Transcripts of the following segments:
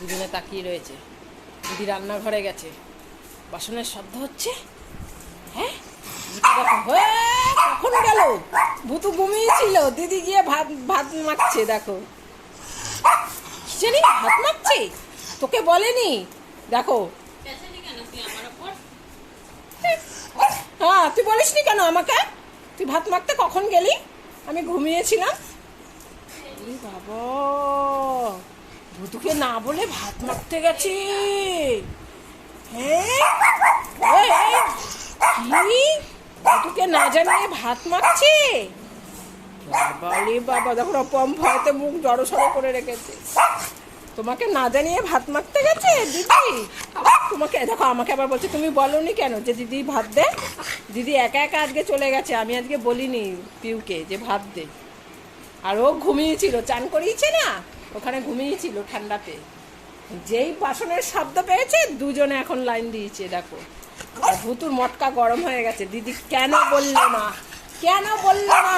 দুজনে তাকিয়ে রয়েছে। দিদি রান্নাঘরে গেছে। বাসনের শব্দ হচ্ছে? হ্যাঁ? কখন গেল। ভুতু ঘুমিয়েছিল। দিদি গিয়ে ভাত ভাত মাখছে, দেখো। জানি, ভাত মাখছে? তোকে বলেনি? দেখো। হ্যাঁ তুই বলিসনি কেন আমাকে? তুই ভাত মাখতে কখন গেলি? আমি ঘুমিয়েছিলাম। বাবা। ভুতুকে না বলে ভাত মাখতে গেছি। হ্যাঁ? এই, এই, কি না জানিয়ে ভাত মাখছে বাবা রে বাবা দেখো পম ভয়তে মুখ জড়ো সড়ো করে রেখেছে। তোমাকে না জানিয়ে ভাত মাখতে গেছে দিদি? তোমাকে দেখো আমাকে আবার বলছে তুমি বলনি কেন যে দিদি ভাত দে? দিদি একা একা আজকে চলে গেছে আমি আজকে বলিনি পিউকে যে ভাত দে। আর ও ঘুমিয়েছিল চান করিয়েছে না? ওখানে ঘুমিয়েছিল ঠান্ডাতে যেই বাসনের শব্দ পেয়েছে, দুজনে এখন লাইন দিয়েছে, দেখো। আর ভুতুর মটকা গরম হয়ে গেছে। দিদি, কেন বলল না? কেন বলল না?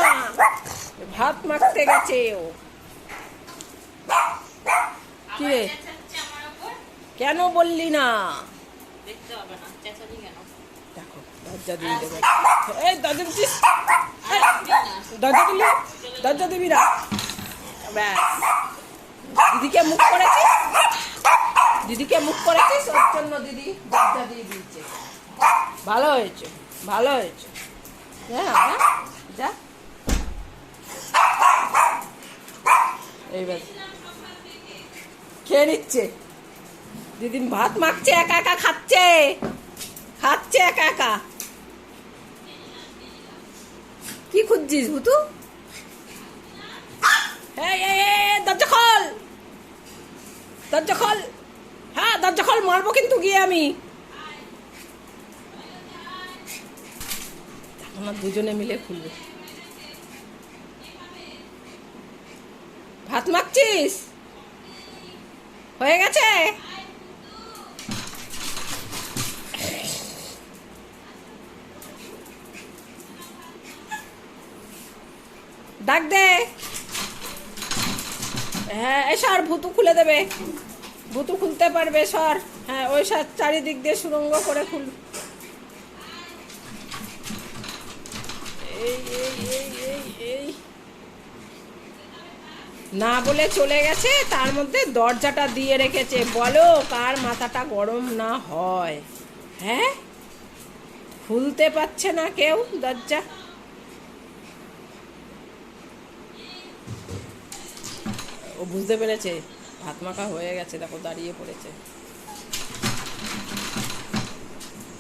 ভাত মাখতে গেছে ও। কি কেন বললি না? দেখো, দরজা দিয়ে দেবে। এই, দরজা দরজা দিবি না? দিদিকে মুখ করেছিস? দিদিকে মুখ করেছিস? ওর জন্য দিদি দরজা দিয়ে দিয়েছে। ভালো হয়েছে ভালো হয়েছে। হ্যাঁ হ্যাঁ এইবার খেয়ে নিচ্ছে। দিদিন ভাত মাখছে, একা একা খাচ্ছে। খাচ্ছে একা একা। কি খুঁজছিস, ভুতু এই, এই, দরজা খোল দরজা খোল হ্যাঁ দরজা খোল মারবো কিন্তু গিয়ে আমি। আর দুজনে মিলে খুলবে। ভাত মাখছিস? হয়ে গেছে? ডাক দে। হ্যাঁ এ সর ভুতু খুলে দেবে। ভুতু খুলতে পারবে, সর। হ্যাঁ ওই সর চারিদিক দিয়ে সুরঙ্গ করে খুল। এই এই। না বলে চলে গেছে, তার মধ্যে দরজাটা দিয়ে রেখেছে। বলো, কার মাথাটা গরম না হয়? হ্যাঁ? খুলতে পারছে না কেউ দরজা। ও বুঝতে পেরেছে। ভাত মাখা হয়ে গেছে, দেখো দাঁড়িয়ে পড়েছে।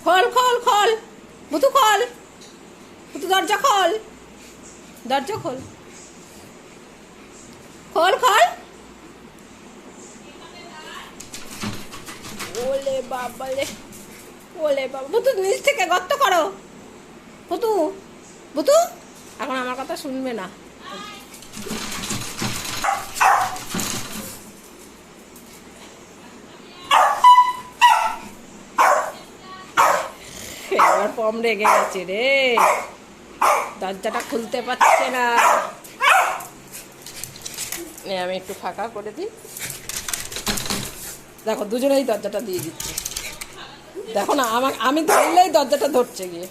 খোল খোল খোল বুতু খোল বুতু দরজা খোল দরজা খোল। খোল খোল। ওলে বাবা লে ওলে বাবা বুতু নিচ থেকে গর্ত করো। বুতু বুতু এখন আমার কথা শুনবে না। পম রেগে গেছে রে। দরজাটা খুলতে পারছে না। নে আমি একটু ফাঁকা করে দিই। দেখো, দুজনেই দরজাটা দিয়ে দিচ্ছে। দেখো না আমার আমি ধরলেই দরজাটা ধরছে গিয়ে।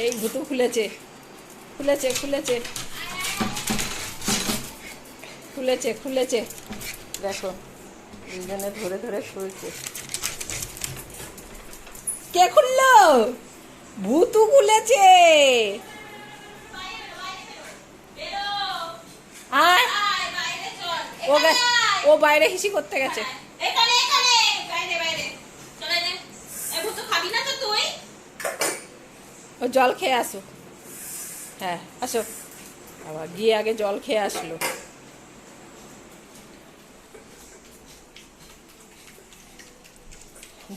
এই ভুতু খুলেছে খুলেছে খুলেছে। খুলেছে খুলেছে। দেখো দুজনে ধরে ধরে খুলছে কে খুললো? ভুতু খুলেছে। ও বাইরে হিসি করতে গেছে এখানে এখানে বাইরে বাইরে চলে নে এ ভুতু খাবি না তো তুই ও জল খেয়ে আসো। হ্যাঁ আসো। আবার গিয়ে আগে জল খেয়ে আসলো।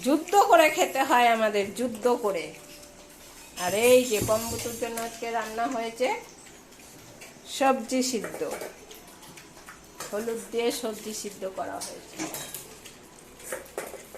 যুদ্ধ করে খেতে হয় আমাদের, যুদ্ধ করে। আর এই যে কম্বুতুর জন্য আজকে রান্না হয়েছে, সবজি সিদ্ধ। হলুদ দিয়ে সবজি সিদ্ধ করা হয়েছে।